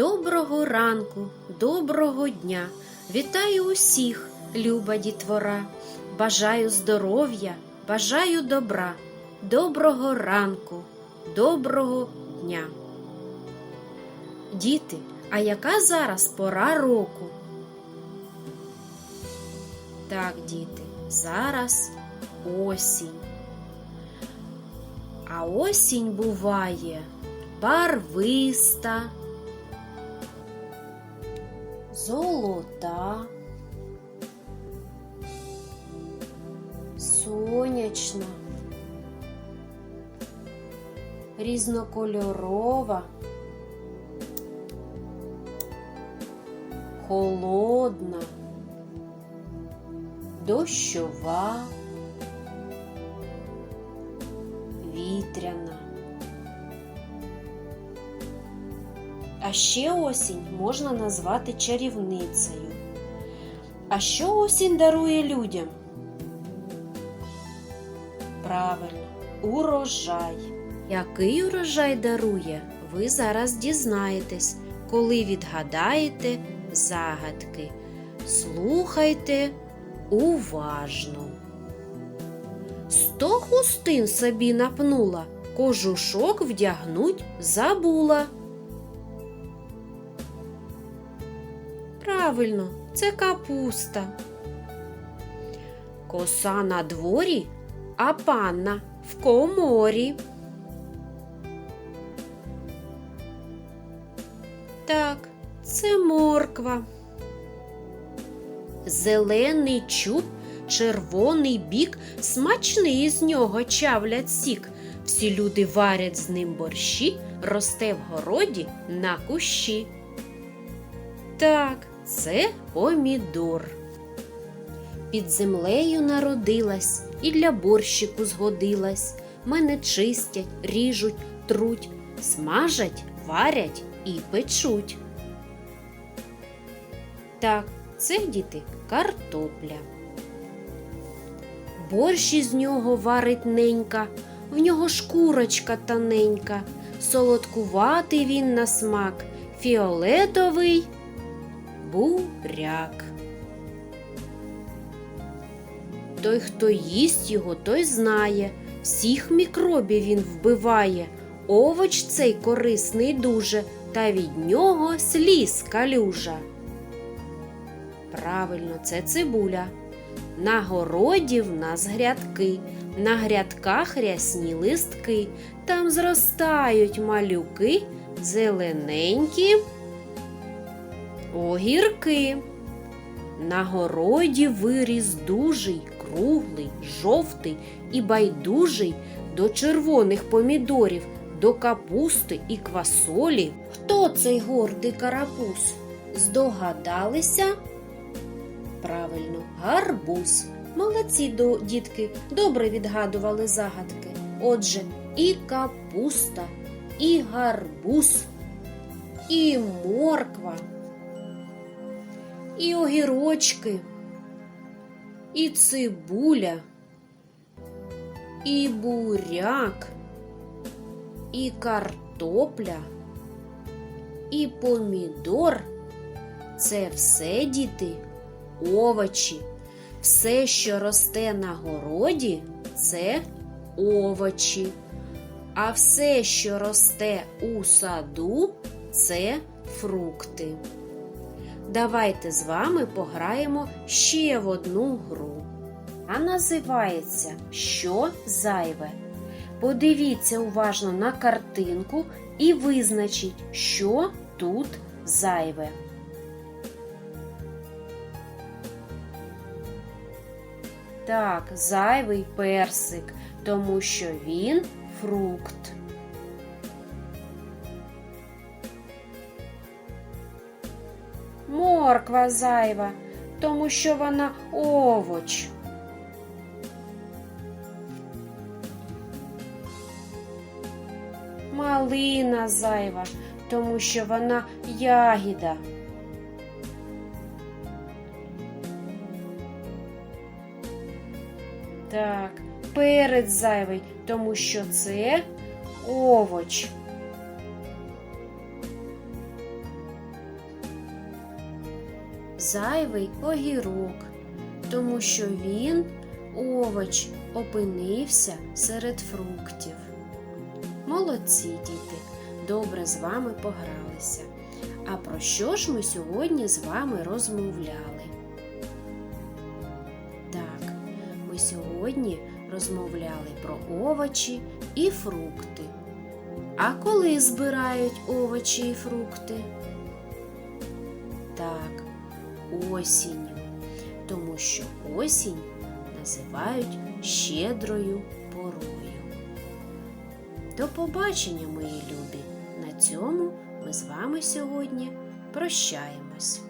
Доброго ранку, доброго дня! Вітаю усіх, люба дітвора! Бажаю здоров'я, бажаю добра, доброго ранку, доброго дня. Діти, а яка зараз пора року? Так, діти, зараз осінь. А осінь буває барвиста, золота, сонячна, різнокольорова, холодна, дощова, вітряна. А ще осінь можна назвати чарівницею. А що осінь дарує людям? Правильно, урожай. Який урожай дарує, ви зараз дізнаєтесь, коли відгадаєте загадки. Слухайте уважно. Сто хустин собі напнула, кожушок вдягнуть забула. Правильно, це капуста. Коса на дворі, а панна в коморі. Так, це морква. Зелений чуб, червоний бік, смачний з нього чавлять сік. Всі люди варять з ним борщі, росте в городі на кущі. Так, це помідор. Під землею народилась і для борщику згодилась. Мене чистять, ріжуть, труть, смажать, варять і печуть. Так, це діти картопля. Борщ із нього варить ненька, в нього шкурочка тоненька, солодкуватий він на смак, фіолетовий буряк. Той, хто їсть його, той знає, всіх мікробів він вбиває. Овоч цей корисний дуже, та від нього сліз калюжа. Правильно, це цибуля. На городі в нас грядки, на грядках рясні листки, там зростають малюки, зелененькі огірки. На городі виріс дужий, круглий, жовтий і байдужий до червоних помідорів, до капусти і квасолі. Хто цей гордий карапуз? Здогадалися? Правильно, гарбуз. Молодці дітки, добре відгадували загадки. Отже, і капуста, і гарбуз, і морква, і огірочки, і цибуля, і буряк, і картопля, і помідор. Це все діти овочі. Все, що росте на городі, це овочі. А все, що росте у саду, це фрукти. Давайте з вами пограємо ще в одну гру. А називається Що зайве? Подивіться уважно на картинку і визначіть, що тут зайве. Так, зайвий персик, тому що він фрукт. Морква зайва, тому що вона овоч. Малина зайва, тому що вона ягіда. Так, перець зайвий, тому що це овоч. Зайвий огірок, тому що він, овоч, опинився серед фруктів. Молодці, діти, добре з вами погралися. А про що ж ми сьогодні з вами розмовляли? Так, ми сьогодні розмовляли про овочі і фрукти. А коли збирають овочі і фрукти? Осінню, тому що осінь називають щедрою порою. До побачення, мої любі! На цьому ми з вами сьогодні прощаємось.